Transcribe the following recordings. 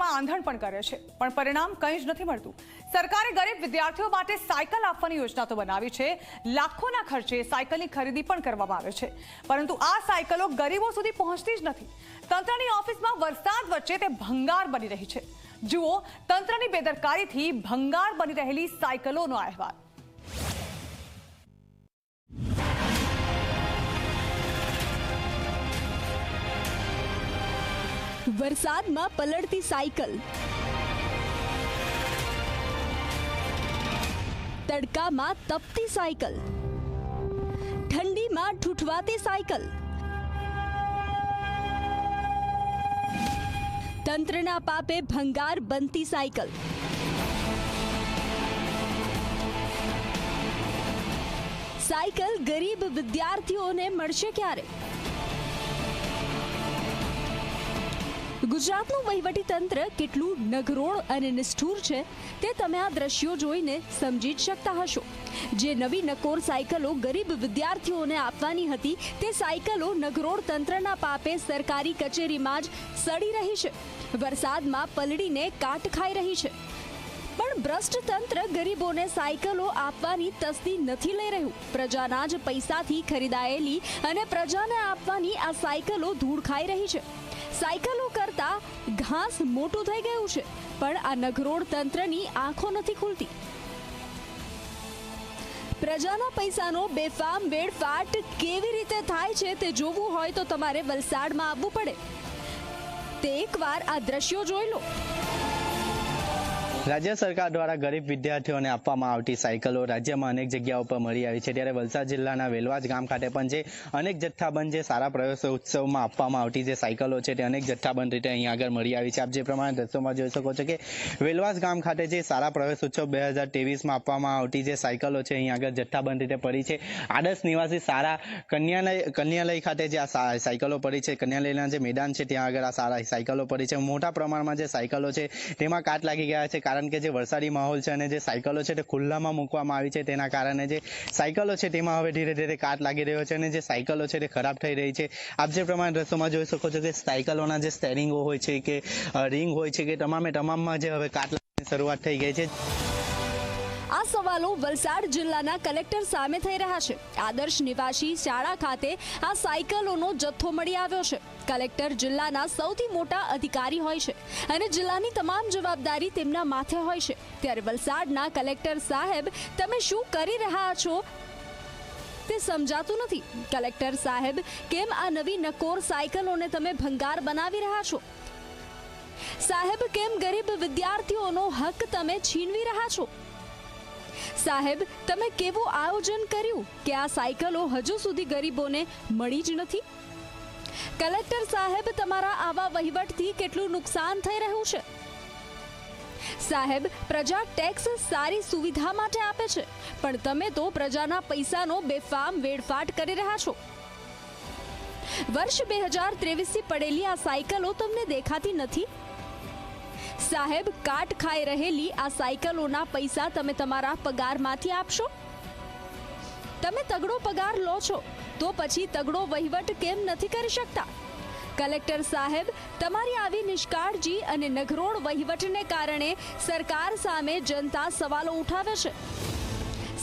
ભણતરમાં આંધણ પણ કરે છે. પણ પરિણામ કંઈ જ નથી મળતું. સરકારે ગરીબ વિદ્યાર્થીઓ માટે સાયકલ આપવાની યોજના તો બનાવી છે. લાખોના ખર્ચે સાયકલની ખરીદી પણ કરવામાં આવે છે. પરંતુ આ સાયકલો ગરીબો સુધી પહોંચતી જ નથી. તંત્રની ઓફિસમાં વરસાદ વચ્ચે તે ભંગાર બની રહી છે. જુઓ, તંત્રની બેદરકારીથી ભંગાર બની રહેલી સાયકલોનો અહેવાલ. વરસાદમાં પલળતી સાયકલ. તડકામાં તપતી સાયકલ. ઠંડીમાં ઠૂઠવાતી સાયકલ. તંત્રના પાપે ભંગાર બનતી સાયકલ. સાયકલ ગરીબ વિદ્યાર્થીઓને મળશે ક્યારે? ગુજરાતનું વહીવટી તંત્ર કેટલું નગરોળ અને નિષ્ઠુર છે તે તમે આ દ્રશ્યો જોઈને સમજી જ શકતા હશો. જે નવી નકોર સાયકલો ગરીબ વિદ્યાર્થીઓને આપવાની હતી તે સાયકલો નગરોળ તંત્રના પાપે સરકારી કચેરીમાં જ સડી રહી છે. વરસાદમાં પલળીને કાટ ખાઈ રહી છે. પણ ભ્રષ્ટ તંત્ર ગરીબોને સાયકલો આપવાની તસ્દી નથી લઈ રહ્યું. પ્રજાના જ પૈસાથી ખરીદાયેલી અને પ્રજાને આપવાની આ સાયકલો ધૂળ ખાઈ રહી છે. સાયકલો કરતા ઘાસ મોટું થઈ ગયું છે, પણ આ નગરોળ તંત્રની આંખો નથી ખુલતી. પ્રજાના પૈસાનો બેફામ વેડફાટ કેવી રીતે થાય છે તે જોવું હોય તો તમારે વલસાડમાં આવવું પડે. તે એકવાર આ દ્રશ્યો જોઈ લો. રાજ્ય સરકાર દ્વારા ગરીબ વિદ્યાર્થીઓને આપવામાં આવતી સાયકલો રાજ્યમાં અનેક જગ્યાઓ પર મળી આવી છે. ત્યારે વલસાડ જિલ્લાના વેલવાજ ગામ ખાતે પણ જે અનેક જથ્થાબંધ, જે સારા પ્રયોગ ઉત્સવમાં આપવામાં આવતી જે સાયકલો છે, તે અનેક જથ્થાબંધ રીતે અહીંયા આગળ મળી આવી છે. આપ જે પ્રમાણે દ્રશ્યોમાં જોઈ શકો છો કે વેલવાજ ગામ ખાતે જે સારા પ્રવેશ ઉત્સવ બે હજાર તેવીસમાં આપવામાં આવતી જે સાયકલો છે, અહીં આગળ જથ્થાબંધ રીતે પડી છે. આદર્શ નિવાસી સારા કન્યાલય કન્યાલય ખાતે જે આ સાયકલો પડી છે, કન્યાલયના જે મેદાન છે, ત્યાં આગળ આ સારા સાયકલો પડી છે. મોટા પ્રમાણમાં જે સાયકલો છે, તેમાં કાટ લાગી ગયા છે. કારણ કે જે વરસાદી માહોલ છે અને જે સાયકલો છે તે ખુલ્લામાં મૂકવામાં આવી છે, તેના કારણે જે સાયકલો છે તેમાં હવે ધીરે ધીરે કાટ લાગી રહ્યો છે અને જે સાયકલો છે તે ખરાબ થઈ રહી છે. આપ જે પ્રમાણે દ્રશ્યોમાં જોઈ શકો છો કે સાયકલોના જે સ્ટેરિંગો હોય છે કે રિંગ હોય છે કે તમામે તમામમાં જે હવે કાટ લાગવાની શરૂઆત થઈ ગઈ છે. આ સવાલો વલસાડ જિલ્લાના કલેક્ટર સામે થઈ રહ્યા છે. આદર્શ નિવાસી શાળા ખાતે આ સાયકલોનો જથ્થો મળી આવ્યો છે. કલેક્ટર જિલ્લાના સૌથી મોટા અધિકારી હોય છે અને જિલ્લાની તમામ જવાબદારી તેમના માથે હોય છે. ત્યારે વલસાડના કલેક્ટર સાહેબ, તમે શું કરી રહ્યા છો? તે સમજાતું નથી. કલેક્ટર સાહેબ, કેમ આ નવી નકોર સાયકલોને તમે ભંગાર બનાવી રહ્યા છો? સાહેબ, કેમ ગરીબ વિદ્યાર્થીઓનો હક તમે છીનવી રહ્યા છો? સાહેબ, તમે કેવું આયોજન કર્યું કે આ સાયકલો હજુ સુધી ગરીબોને મળી જ નથી? કલેક્ટર સાહેબ, તમારા આવા વહીવટથી કેટલું નુકસાન થઈ રહ્યું છે? સાહેબ, પ્રજા ટેક્સ સારી સુવિધા માટે આપે છે, પણ તમે તો પ્રજાના પૈસાનો બેફામ વેડફાટ કરી રહ્યા છો. વર્ષ બે હજાર ત્રેવીસથી પડેલી આ સાયકલો તમને દેખાતી નથી? સાહેબ, કાટ ખાઈ રહેલી આ સાયકલોના પૈસા તમે તમારા પગારમાંથી આપશો? તમે તગડો પગાર લો છો, તો પછી તગડો વહીવટ કેમ નથી કરી શકતા? કલેક્ટર સાહેબ, તમારી આવી નિષ્કાળજી અને નગરોળ વહીવટને કારણે સરકાર સામે જનતા સવાલો ઉઠાવે છે.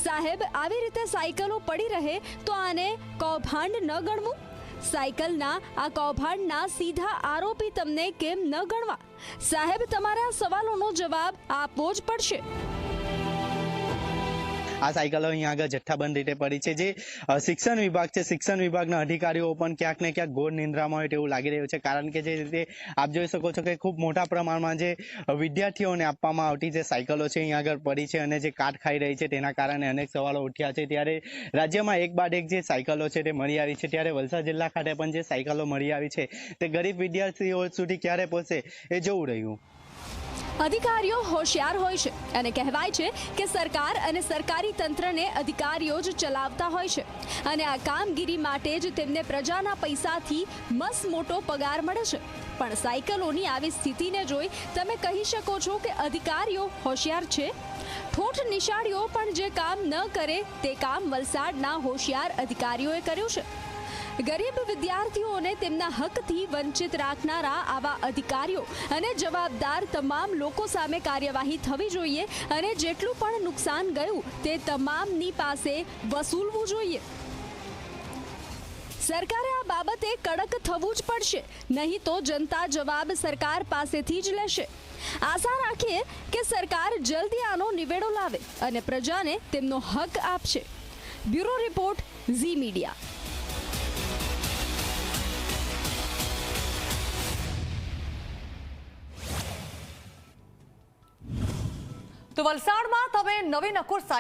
સાહેબ, આવી રીતે સાયકલો પડી રહે તો આને કૌભાંડ ન ગણવું? સાયકલના, આ કૌભાંડના સીધા આરોપી તમને કેમ ન ગણવા? સાહેબ, તમારા સવાલોનો જવાબ આપવો જ પડશે. આ સાયકલો અહીંયા આગળ જથ્થાબંધ રીતે પડી છે. જે શિક્ષણ વિભાગ છે. શિક્ષણ વિભાગના અધિકારીઓ પણ ક્યાંક ને ક્યાંક ઘોર નિંદ્રામાં હોય તેવું લાગી રહ્યું છે. કારણ કે જે રીતે આપ જોઈ શકો છો કે ખૂબ મોટા પ્રમાણમાં જે વિદ્યાર્થીઓને આપવામાં આવતી જે સાયકલો છે અહીંયા આગળ પડી છે અને જે કાટ ખાઈ રહી છે તેના કારણે અનેક સવાલો ઉઠ્યા છે. ત્યારે રાજ્યમાં એક બાદ એક જે સાયકલો છે તે મળી આવી છે. ત્યારે વલસાડ જિલ્લા ખાતે પણ જે સાયકલો મળી આવી છે તે ગરીબ વિદ્યાર્થીઓ સુધી ક્યારે પહોંચે એ જોવું રહ્યું. અધિકારીઓ હોશિયાર હોય છે અને કહેવાય છે કે સરકાર અને સરકારી તંત્રને અધિકારીઓ જ ચલાવતા હોય છે. અને આ કામગીરી માટે જ તેમને પ્રજાના પૈસાથી મસ મોટો પગાર મળે છે. પણ સાયકલોની આવી સ્થિતિને જોઈ તમે કહી શકો છો કે અધિકારીઓ હોશિયાર છે. ઠોઠ નિશાળીઓ પણ જે કામ ન કરે તે કામ વલસાડના હોશિયાર અધિકારીઓએ કર્યું છે. ગરીબ વિદ્યાર્થીઓને તેમના હકથી વંચિત રાખનારા આવા અધિકારીઓ અને જવાબદાર તમામ લોકો સામે કાર્યવાહી થવી જોઈએ અને જેટલું પણ નુકસાન ગયું તે તમામની પાસે વસૂલવું જોઈએ. સરકારે આ બાબતે કડક થવું જ પડશે, નહીં તો જનતા જવાબ સરકાર પાસેથી જ લેશે. આશા રાખીએ કે સરકાર જલ્દી આનો નિવેડો લાવે અને પ્રજાને તેમનો હક આપશે. Bureau report Zee Media. તો વલસાડમાં તમે નવી નકોર